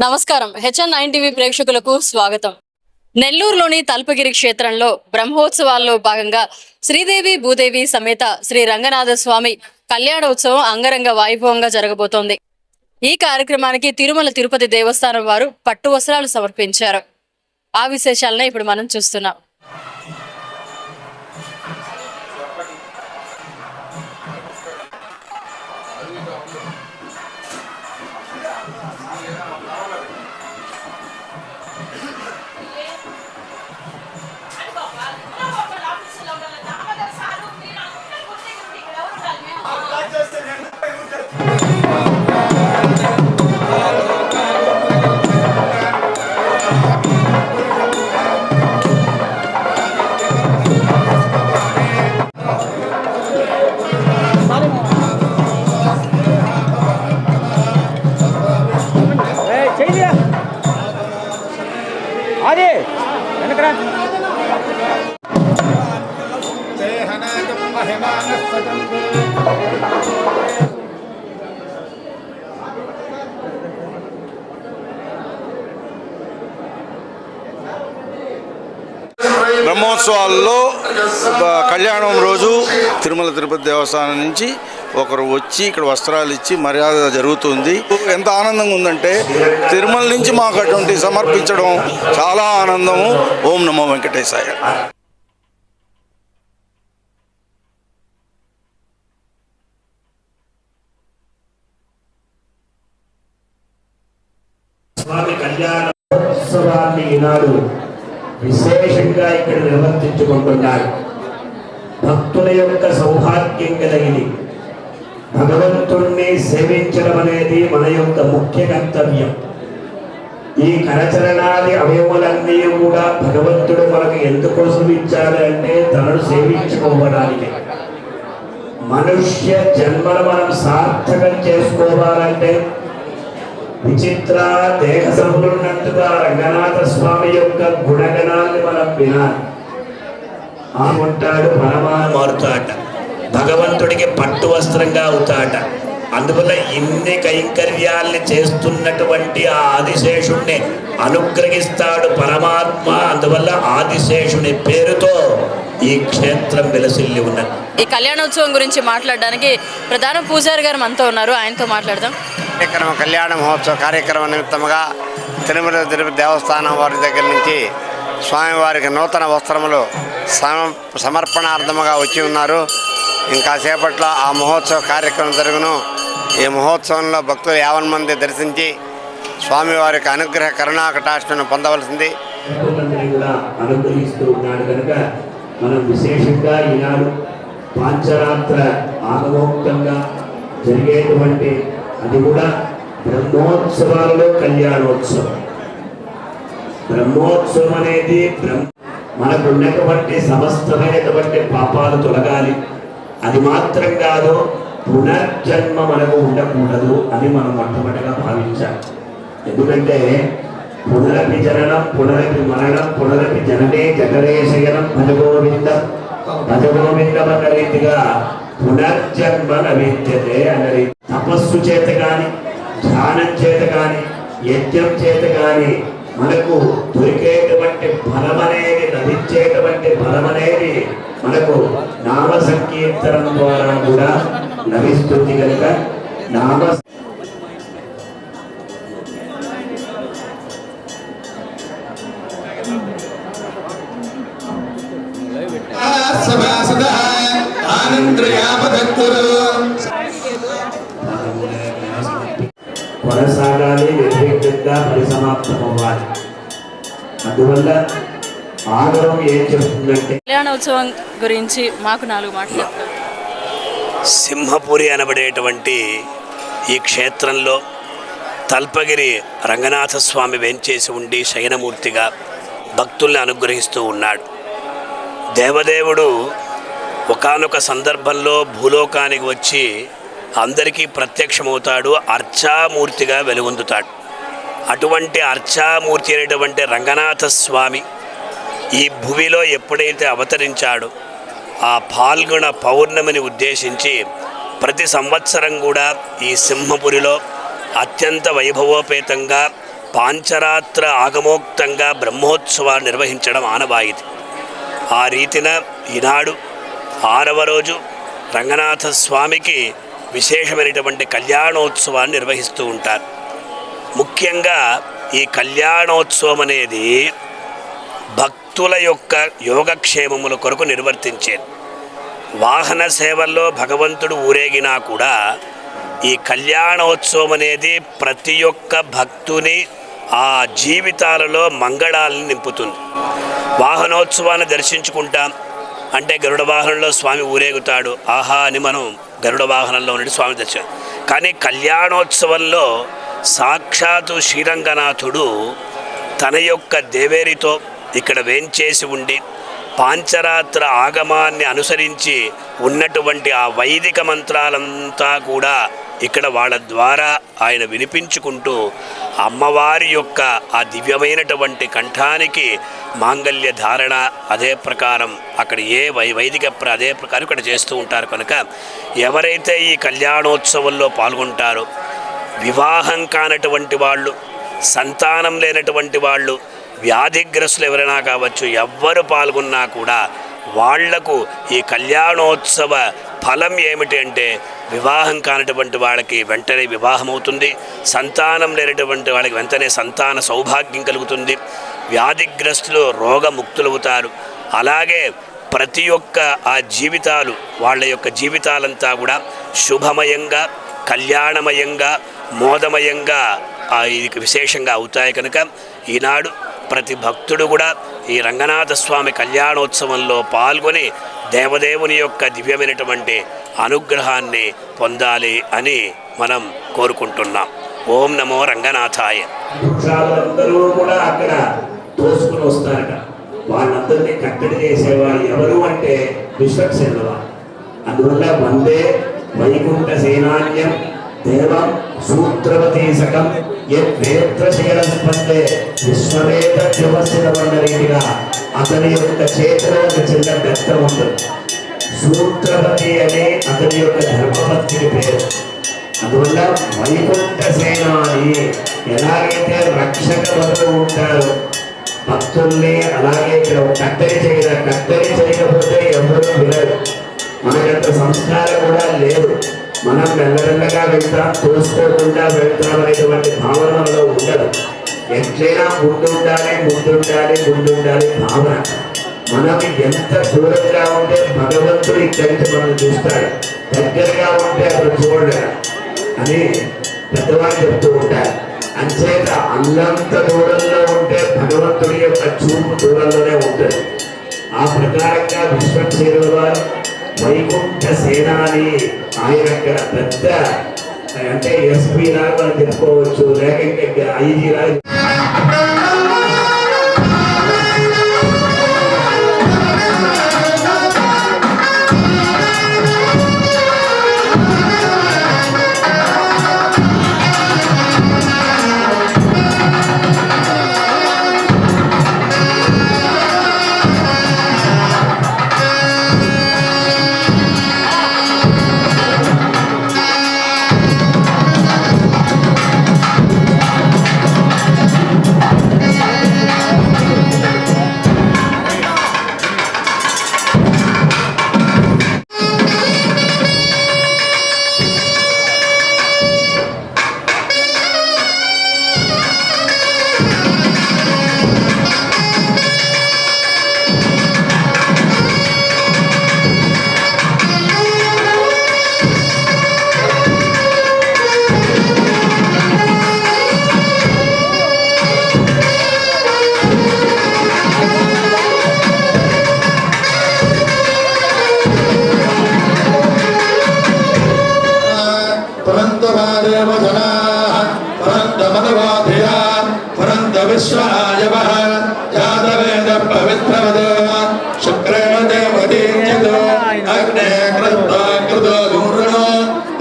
నమస్కారం. HN nine TV ప్రేక్షకులకు స్వాగతం. నెల్లూరులోని తల్పగిరి క్షేత్రంలో బ్రహ్మోత్సవాల్లో భాగంగా శ్రీదేవి భూదేవి సమేత శ్రీ రంగనాథ స్వామి కళ్యాణోత్సవం అంగరంగ వైభవంగా జరగబోతోంది. ఈ కార్యక్రమానికి తిరుమల తిరుపతి దేవస్థానం వారు పట్టు వస్త్రాలు సమర్పించారు. ఆ విశేషాలనే ఇప్పుడు మనం చూస్తున్నాం. దేవస్థానం నుంచి ఒకరు వచ్చి ఇక్కడ వస్త్రాలు ఇచ్చి మర్యాద జరుగుతుంది. ఎంత ఆనందంగా ఉందంటే తిరుమల నుంచి మాకు అటువంటి సమర్పించడం చాలా ఆనందము. ఓం నమో వెంకటేశాయ. స్వామి కళ్యాణోత్సవాన్ని ఈనాడు విశేషంగా ఇక్కడ నిర్వర్తించుకుంటున్నారు. భక్తుల యొక్క సౌభాగ్యం కలిగింది భగవంతుణ్ణి సేవించడం అనేది మన యొక్క ముఖ్య కర్తవ్యం. ఈ కరచరణాది అవయవులన్నీ కూడా భగవంతుడు మనకు ఎందుకోసం ఇచ్చాడు అంటే తనను సేవించుకోవడానికి. మనుష్య జన్మను మనం సార్థకం చేసుకోవాలంటే విచిత్ర దేహ సంపూర్ణంతుగా రంగనాథ స్వామి యొక్క గుణగణాన్ని మనం వినాలి. ఆ ఉంటాడు పరమా మారుతాట భగవంతుడికి పట్టు వస్త్రంగా అవుతాట అందువల్ల ఇన్ని కైంకర్యాల్ని చేస్తున్నటువంటి ఆ ఆదిశేషుణ్ణి అనుగ్రహిస్తాడు పరమాత్మ. అందువల్ల ఆదిశేషుని పేరుతో ఈ క్షేత్రం వెలసిల్లి ఉన్నది. ఈ కళ్యాణోత్సవం గురించి మాట్లాడడానికి ప్రధాన పూజారి గారు మనతో ఉన్నారు. ఆయనతో మాట్లాడదాం. కార్యక్రమం కళ్యాణ మహోత్సవ కార్యక్రమం నిమిత్తముగా తిరుమల తిరుపతి దేవస్థానం వారి దగ్గర నుంచి స్వామివారికి నూతన వస్త్రములు సమ సమర్పణార్థముగా వచ్చి ఉన్నారు. ఇంకా సేపట్లో ఆ మహోత్సవ కార్యక్రమం జరుగును. ఈ మహోత్సవంలో భక్తులు యావన్ మంది దర్శించి స్వామివారికి అనుగ్రహ కరుణా కటాక్షను పొందవలసింది. అనుగ్రహిస్తూ ఉన్నాడు కనుక మనం విశేషంగా ఈనాడు పాంచరాత్ర ఆగమోక్తంగా జరిగేటువంటి అది కూడా బ్రహ్మోత్సవాలలో కళ్యాణోత్సవం. బ్రహ్మోత్సవం అనేది బ్రహ్మ మనకు ఉన్నటువంటి సమస్తమైనటువంటి పాపాలు తొలగాలి. అది మాత్రం కాదు పునర్జన్మ మనకు ఉండకూడదు అని మనం మొట్టమొదటిగా భావించాలి ఎందుకంటే పునరపి జననం పునరపి మరణం పునరపి జననే జగరే శయనం భజగోవిందం భజగోవిందం అన్న రీతిగా పునర్జన్మ నవిద్యతే అన్న తపస్సు చేత కానీ ధ్యానం చేత కానీ యజ్ఞం చేత కానీ మనకు దొరికేటువంటి ఫలం అనేది లభించేటువంటి ఫలం అనేది మనకు నామ సంకీర్తనం ద్వారా కూడా లభిస్తుంది కనుక నామ కొనసాగాలి. నిర్విఘ్నంగా పరిసమాప్తం అవ్వాలి అందువల్ల ఆగరం ఏం చెప్తుందంటే కళ్యాణోత్సవం గురించి మాకు నాలుగు మాటలు సింహపురి అనబడేటువంటి ఈ క్షేత్రంలో తల్పగిరి రంగనాథ స్వామి వెంచేసి ఉండి శయనమూర్తిగా భక్తుల్ని అనుగ్రహిస్తూ ఉన్నాడు. దేవదేవుడు ఒకానొక సందర్భంలో భూలోకానికి వచ్చి అందరికీ ప్రత్యక్షమవుతాడు అర్చామూర్తిగా వెలుగొందుతాడు. అటువంటి అర్చామూర్తి అయినటువంటి రంగనాథ స్వామి ఈ భూమిలో ఎప్పుడైతే అవతరించాడో ఆ పాల్గొన పౌర్ణమిని ఉద్దేశించి ప్రతి సంవత్సరం కూడా ఈ సింహపురిలో అత్యంత వైభవోపేతంగా పాంచరాత్ర ఆగమోక్తంగా బ్రహ్మోత్సవాలు నిర్వహించడం ఆనవాయితీ. ఆ రీతిన ఈనాడు ఆరవ రోజు రంగనాథ స్వామికి విశేషమైనటువంటి కళ్యాణోత్సవాన్ని నిర్వహిస్తూ ఉంటారు. ముఖ్యంగా ఈ కళ్యాణోత్సవం అనేది భక్తుల యొక్క యోగక్షేమముల కొరకు నిర్వర్తించేది. వాహన సేవల్లో భగవంతుడు ఊరేగినా కూడా ఈ కళ్యాణోత్సవం అనేది ప్రతి ఒక్క భక్తుని ఆ జీవితాలలో మంగళాలను నింపుతుంది. వాహనోత్సవాన్ని దర్శించుకుంటాం. అంటే గరుడ వాహనంలో స్వామి ఊరేగుతాడు. ఆహా అని మనం గరుడ వాహనంలో ఉండి స్వామి దర్శనం. కానీ కళ్యాణోత్సవంలో సాక్షాత్తు శ్రీరంగనాథుడు తన యొక్క దేవేరితో ఇక్కడ వేంచేసి ఉండి పాంచరాత్ర ఆగమాన్ని అనుసరించి ఉన్నటువంటి ఆ వైదిక మంత్రాలంతా కూడా ఇక్కడ వాళ్ళ ద్వారా ఆయన వినిపించుకుంటూ అమ్మవారి యొక్క ఆ దివ్యమైనటువంటి కంఠానికి మాంగల్య ధారణ అదే ప్రకారం అక్కడ ఏ వై వైదిక ప్ర అదే ప్రకారం ఇక్కడ చేస్తూ ఉంటారు కనుక ఎవరైతే ఈ కళ్యాణోత్సవంలో పాల్గొంటారో వివాహం కానటువంటి వాళ్ళు సంతానం లేనటువంటి వాళ్ళు వ్యాధిగ్రస్తులు ఎవరైనా కావచ్చు ఎవ్వరు పాల్గొన్నా కూడా వాళ్ళకు ఈ కళ్యాణోత్సవ ఫలం ఏమిటి అంటే వివాహం కానటువంటి వాళ్ళకి వెంటనే వివాహం అవుతుంది సంతానం లేనటువంటి వాళ్ళకి వెంటనే సంతాన సౌభాగ్యం కలుగుతుంది వ్యాధిగ్రస్తులు రోగముక్తులవుతారు. అలాగే ప్రతి ఒక్క ఆ జీవితాలు వాళ్ళ యొక్క జీవితాలంతా కూడా శుభమయంగా కళ్యాణమయంగా మోదమయంగా ఇది విశేషంగా అవుతాయి కనుక ఈనాడు ప్రతి భక్తుడు కూడా ఈ రంగనాథ స్వామి కళ్యాణోత్సవంలో పాల్గొని దేవదేవుని యొక్క దివ్యమైనటువంటి అనుగ్రహాన్ని పొందాలి అని మనం కోరుకుంటున్నాం. ఓం నమో రంగనాథాయ. వృక్షాలందరూ కూడా అక్కడ తోసుకుని వస్తారట. వాళ్ళందరినీ కట్టడి చేసేవారు ఎవరు అంటే విశ్వక్సేనుల అందువల్ల వందే వైకుంఠ సేనాన్యం. దేవం సూత్రవతీసకం యద్వేత్రశీల స్పందే విశ్వవేద వ్యవస్థిత రీతిగా అతని యొక్క చేతిలో ఒక చిన్న బెత్తం ఉంది. సూత్రపతి అనే అతని యొక్క ధర్మపత్ని పేరు. అందువల్ల వైకుంఠ సేనాని ఎలాగైతే రక్షక బదులు ఉంటారో భక్తుల్ని అలాగే ఇక్కడ కట్టడి చేయడం కట్టడి చేయకపోతే ఎవరూ వినరు. మనకంత సంస్కారం కూడా లేదు. మనం మెల్లమెల్లగా వెళ్తాం తోసుకోకుండా వెళ్తాం అనేటువంటి భావన మనలో ఉండదు. ఎట్లయినా ముందుండాలి ముందుండాలి ముందుండాలి భావన. మనం ఎంత దూరంగా ఉంటే భగవంతుడు ఇక్కడికి మనం చూస్తాడు. దగ్గరగా ఉంటే అతను చూడడు అని పెద్దవాళ్ళు చెప్తూ ఉంటారు. అంచేత అల్లంత దూరంలో ఉంటే భగవంతుడి యొక్క చూపు దూరంలోనే ఉంటుంది. ఆ ప్రకారంగా విశ్వక్షేరుల వారు వైకుంఠ సేనాని ఆయన ఇక్కడ పెద్ద అంటే ఎస్పీ లాగా మనం చెప్పుకోవచ్చు. లేక ఇంకా ఐజీ లాగా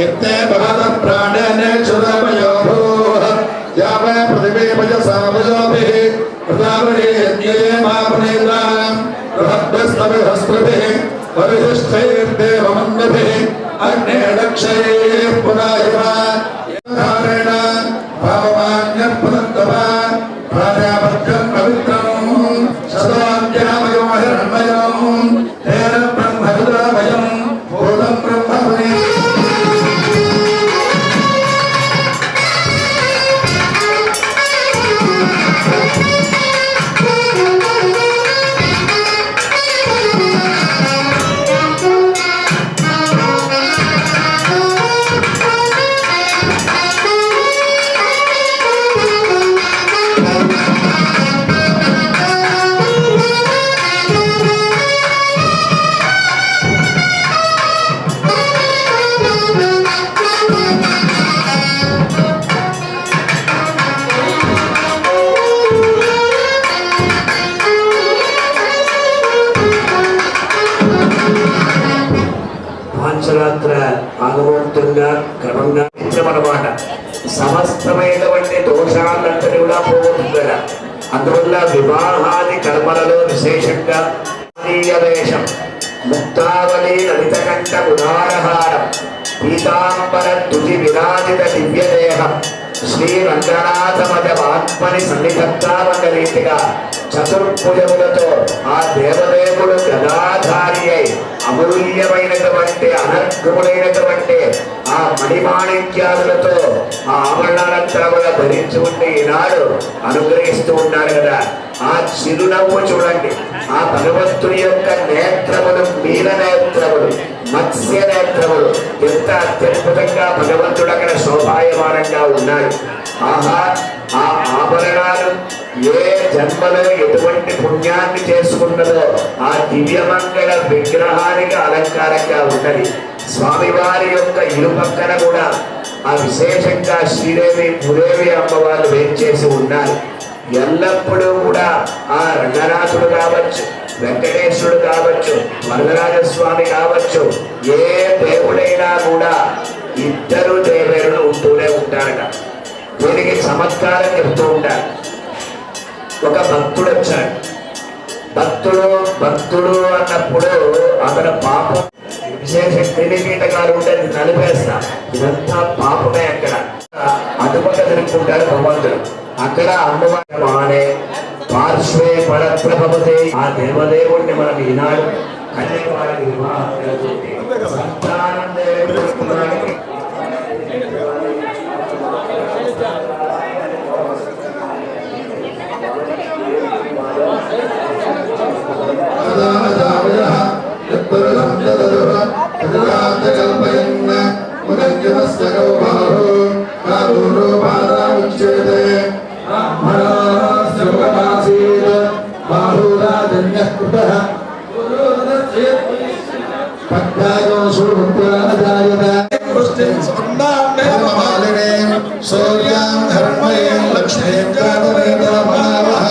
यत्ते भगत प्राणेन चुरमयो भूः यावे पृथिवे वजसा वजोभिः प्रदावरे यज्ञये मा प्रणेन्द्राम् बृहद्भस्तविहस्कृभिः परिशिष्ठैर्देवमन्यभिः अग्ने दक्षये पुनायमा यथारेण भावमान्यप्रदत्तवा విశేషంగా వేషం ముక్తావళి లలితకంఠ ఉదారహారం పీతాంబర తుది విరాజిత దివ్యదేహం. శ్రీ రంగనాథ మద ఆత్మని సన్నిధత్తావక చతుర్భుజములతో ఆ దేవదేవుడు గదాధారి అయి అమూల్యమైనటువంటి అనర్ఘములైనటువంటి ఆ మణిమాణిక్యాదులతో ఆ ఆభరణాలంతా కూడా ధరించి ఉంటే ఈనాడు అనుగ్రహిస్తూ ఉన్నాడు కదా. ఆ చిరునవ్వు చూడండి. ఆ భగవంతుని యొక్క నేత్రములు మీల నేత్రములు మత్స్య నేత్రములు ఎంత అత్యద్భుతంగా భగవంతుడు అక్కడ శోభాయమానంగా ఉన్నాడు. ఆహా ఆ ఆభరణాలు ఏ జన్మలో ఎటువంటి పుణ్యాన్ని చేసుకున్నదో ఆ దివ్యమంగళ విగ్రహానికి అలంకారంగా ఉన్నది స్వామివారి యొక్క ఇరుపక్కన కూడా ఆ విశేషంగా శ్రీదేవి భూదేవి అమ్మవారు వేంచేసి ఉన్నారు. ఎల్లప్పుడూ కూడా ఆ రంగనాథుడు కావచ్చు వెంకటేశ్వరుడు కావచ్చు వరదరాజస్వామి కావచ్చు ఏ దేవుడైనా కూడా ఇద్దరు దేవేరులు ఉంటూనే ఉంటారట. దీనికి చమత్కారం చెప్తూ ఉంటారు. ఒక భక్తుడు వచ్చాడు. భక్తుడు భక్తుడు అన్నప్పుడు అతను పాపం విశేష క్రిమి కీటకాలు ఉంటే నలిపేస్తా ఇదంతా పాపమే అక్కడ. అటుపక్క తిరుగుకుంటారు భగవంతుడు. అక్కడ అమ్మవారి మానే పార్శ్వే పరప్రభవతే ఆ దేవదేవుడిని మనం ఈనాడు కన్యవారికి వివాహం జరుగుతుంది. సంతానం దేవుడు యత్పరదం దదరుః తదాంతకల్పయన్న ముదంజనస్య గౌబాహో కారూరో బాలాముచ్యతే బ్రాహ్మణాస్య ముఖమాసీత్ బాహురాజన్యః కృతః పద్యాయో సుభద్రాజాయత ధర్మమాలినే సూర్యాం ధర్మయే లక్ష్మీం జాతవేదమావహ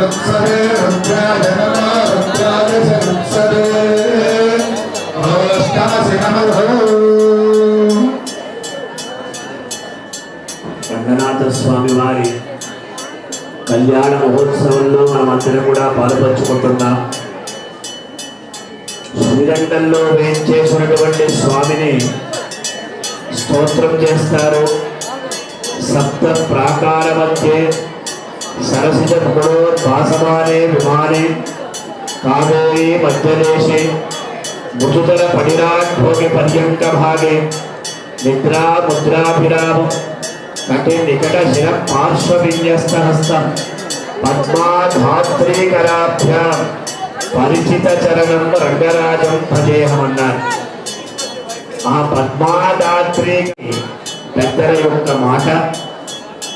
नमस्य कृत्सवे रुद्राय नमो रुद्राय च कृत्सवे ओष्टासि नमः రంగనాథ స్వామి వారి కళ్యాణ మహోత్సవంలో మనమందరం కూడా పాల్పంచుకుంటున్నాం శ్రీరంగంలో వేంచేసినటువంటి స్వామిని స్తోత్రం చేస్తారు సప్త ప్రాకార మధ్య సరసిజ విమానే కావేరీ మధ్యదేశే మృతుతర పడిరాట్ పర్యంక భాగే నిద్రా ముద్రాభిరామ కటి నికట శిర పార్శ్వ విన్యస్త హస్త పద్మాధాత్రీకరాభ్యాం పరిచిత చరణం రంగరాజం భజేహమన్నారు ఆ పద్మాధాత్రికి పెద్దల యొక్క మాట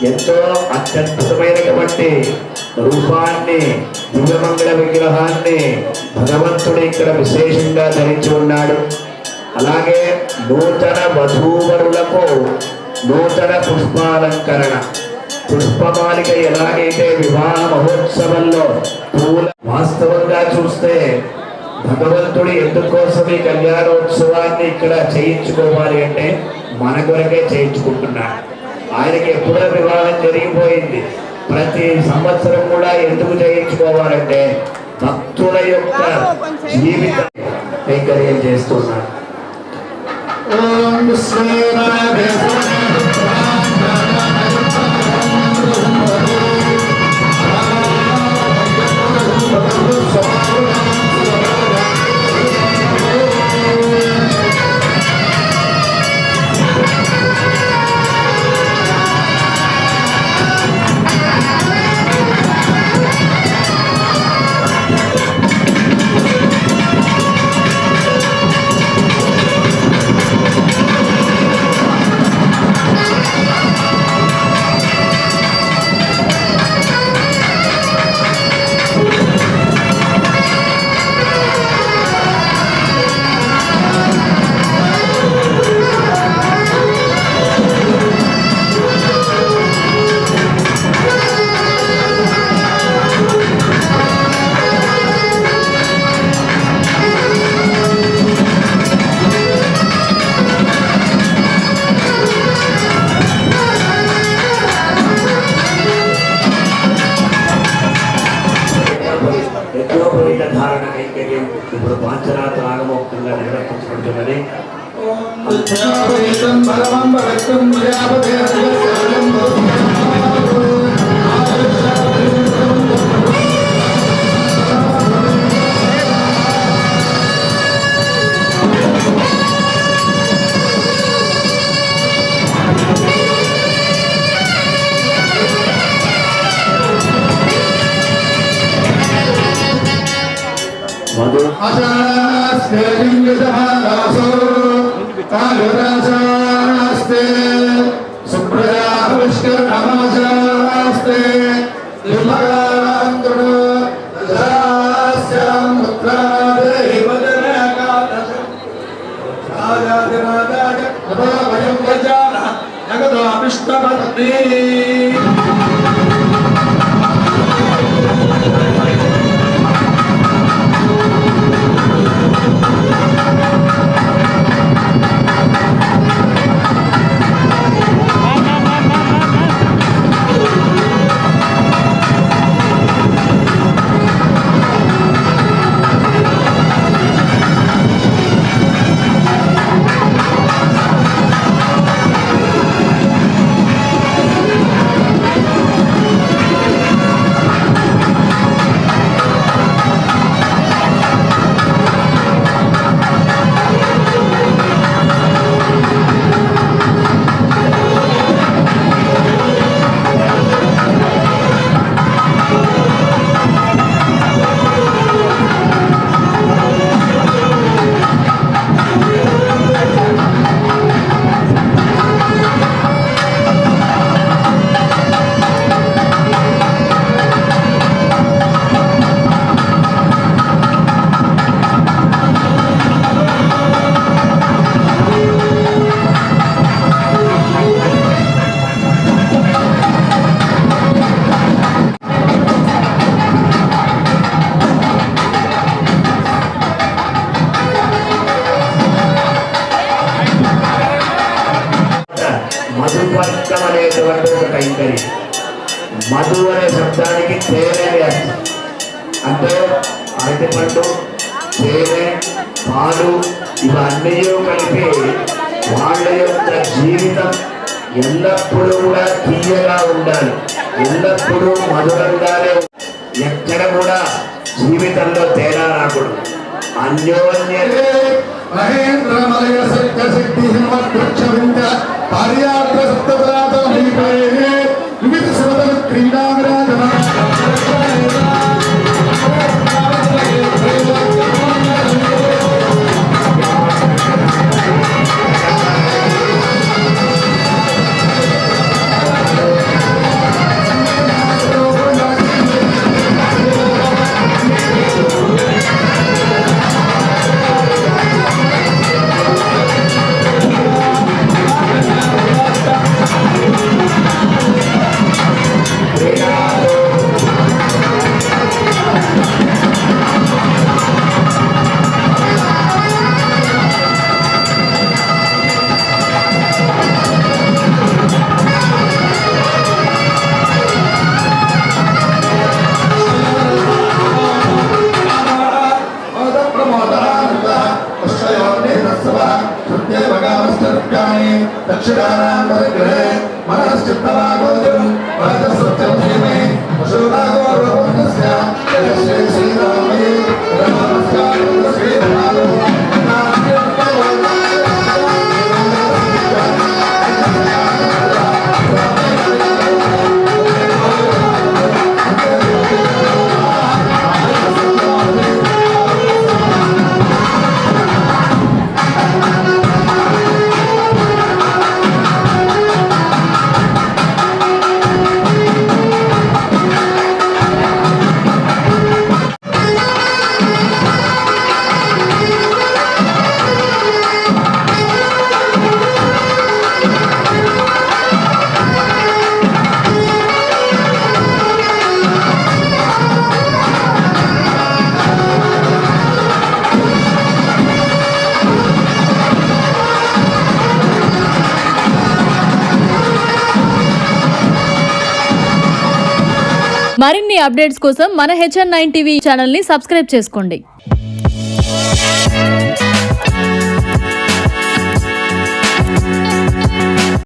ఎంతో అత్యద్భుతమైనటువంటి రూపాన్ని దివ్యమంగళ విగ్రహాన్ని భగవంతుడు ఇక్కడ విశేషంగా ధరించి ఉన్నాడు. అలాగే నూతన వధూవరులకు నూతన పుష్పాలంకరణ. పుష్పమాలిక ఎలాగైతే వివాహ మహోత్సవంలో పూల వాస్తవంగా చూస్తే భగవంతుడు ఎందుకోసం ఈ కళ్యాణోత్సవాన్ని ఇక్కడ చేయించుకోవాలి అంటే మన కొరకే చేయించుకుంటున్నాడు. ఆయనకి ఎప్పుడో వివాహం జరిగిపోయింది. ప్రతి సంవత్సరం కూడా ఎందుకు చేయించుకోవాలంటే భక్తుల యొక్క జీవితం కైంకర్యం చేస్తున్నాడు? యజ్ఞోపవీత ధారణ కైంకర్యం ఇప్పుడు వాంఛనాథ ఆగమోక్తంగా నిర్వర్తించబడుతున్నది పరమం భక్తం ప్రజాపతి అశానాస్తే లింగదహారాసో కాలురాసాస్తే సుప్రజా పుష్కరమాసాస్తే లింగాంధ్రుడు నగదో అభిష్టపత్ని ఎల్లప్పుడూ కూడా తీయగా ఉండాలి. ఎల్లప్పుడూ మధురంగానే ఎక్కడ కూడా జీవితంలో తేడా రాకూడదు. అన్యోన్య మహేంద్రమలయ సత్య శక్తి హిమవృక్ష అప్డేట్స్ కోసం మన హెచ్ఎన్ నైన్ టీవీ ఛానల్ని సబ్స్క్రైబ్ చేసుకోండి.